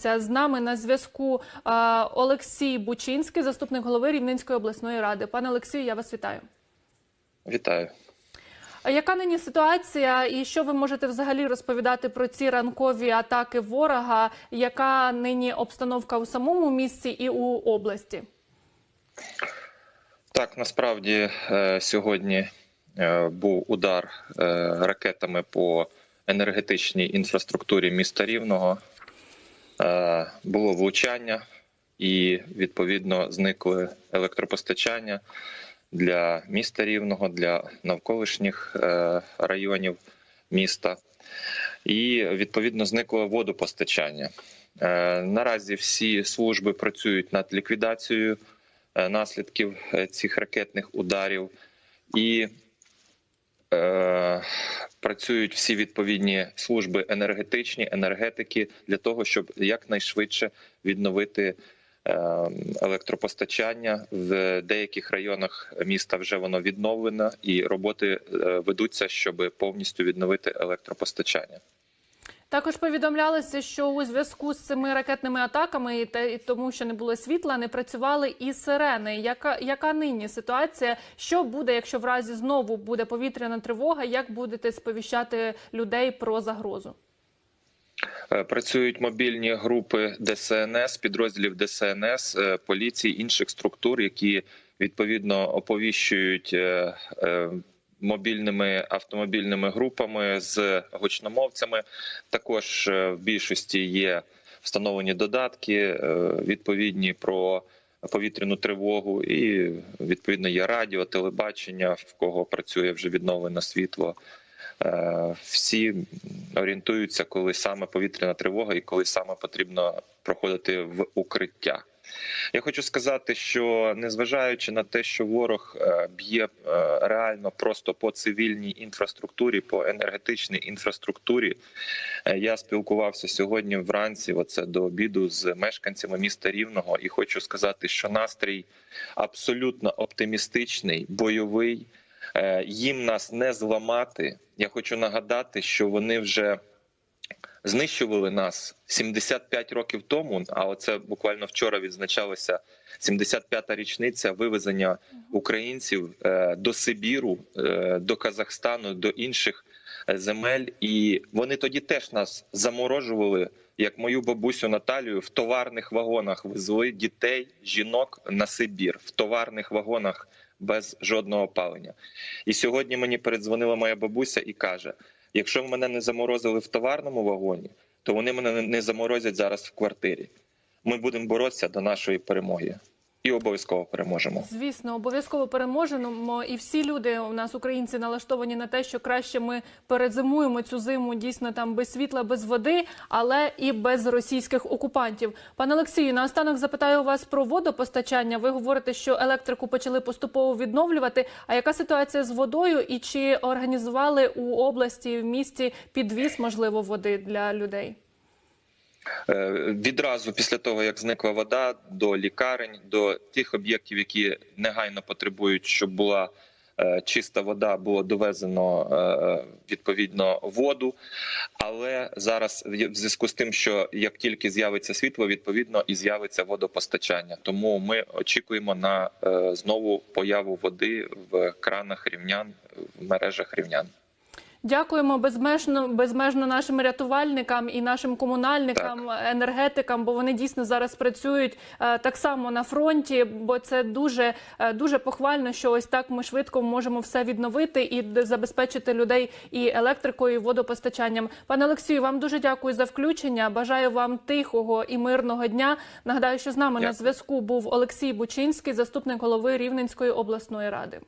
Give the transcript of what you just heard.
повідомлялися з нами на зв'язку Олексій Бучинський, заступник голови Рівненської обласної ради. Пане Олексію, я вас вітаю. Вітаю. Яка нині ситуація, і що ви можете взагалі розповідати про ці ранкові атаки ворога? Яка нині обстановка у самому місті і у області? Так, насправді е, сьогодні е, був удар е, ракетами по енергетичній інфраструктурі міста Рівного. Е, Було влучання і відповідно зникли електропостачання для міста Рівного, для навколишніх е, районів міста. І відповідно зникло водопостачання. Е, Наразі всі служби працюють над ліквідацією наслідків цих ракетних ударів, і е, працюють всі відповідні служби енергетичні, енергетики для того, щоб якнайшвидше відновити е, електропостачання в деяких районах міста. Вже воно відновлено, і роботи е, ведуться, щоб повністю відновити електропостачання. Також повідомлялося, що у зв'язку з цими ракетними атаками і те- і тому, що не було світла, не працювали і сирени. Яка яка нині ситуація? Що буде, якщо в разі знову буде повітряна тривога? Як будете сповіщати людей про загрозу? Е, Працюють мобільні групи ДСНС, підрозділів ДСНС, е, поліції, інших структур, які відповідно оповіщують е, мобільними автомобільними групами з гучномовцями. Також е, в більшості є встановлені додатки е, відповідні про повітряну тривогу, і відповідно є радіо, телебачення, в кого працює вже відновлено світло. Е, Всі орієнтуються, коли саме повітряна тривога і коли саме потрібно проходити в укриття. Я хочу сказати, що незважаючи на те, що ворог е, б'є е, реально просто по цивільній інфраструктурі, по енергетичній інфраструктурі, е, я спілкувався сьогодні вранці, оце до обіду з мешканцями міста Рівного, і хочу сказати, що настрій абсолютно оптимістичний, бойовий. Їм нас не зламати. Я хочу нагадати, що вони вже знищували нас 75 років тому. А оце буквально вчора відзначалася 75-та річниця вивезення українців е, до Сибіру, е, до Казахстану, до інших е, земель. І вони тоді теж нас заморожували. Як мою бабусю Наталію в товарних вагонах везли дітей, жінок на Сибір в товарних вагонах без жодного опалення. І сьогодні мені передзвонила моя бабуся і каже: якщо мене не заморозили в товарному вагоні, то вони мене не- заморозять зараз в квартирі. Ми будемо боротися до нашої перемоги і обов'язково переможемо. Звісно, обов'язково переможемо. І всі люди у нас, українці, налаштовані на те, що краще ми перезимуємо цю зиму дійсно там без світла, без води, але і без російських окупантів. Пане Олексію, наостанок запитаю вас про водопостачання. Ви говорите, що електрику почали поступово відновлювати. А яка ситуація з водою? І чи організували у області в місті підвіз можливо води для людей? Е, Відразу після того, як зникла вода, до лікарень, до тих об'єктів, які негайно потребують, щоб була е, чиста вода, було довезено е, відповідно воду. Але зараз в зв'язку з тим, що як тільки з'явиться світло, відповідно і з'явиться водопостачання. Тому ми очікуємо на знову появу води в кранах рівнян, в мережах рівнян. Дякуємо безмежно безмежно нашим рятувальникам і нашим комунальникам, енергетикам, бо вони дійсно зараз працюють е, так само на фронті. Бо це дуже е, дуже похвально, що ось так ми швидко можемо все відновити і забезпечити людей і електрикою, і водопостачанням. Пане Олексію, вам дуже дякую за включення. Бажаю вам тихого і мирного дня. Нагадаю, що з нами на зв'язку був Олексій Бучинський, заступник голови Рівненської обласної ради.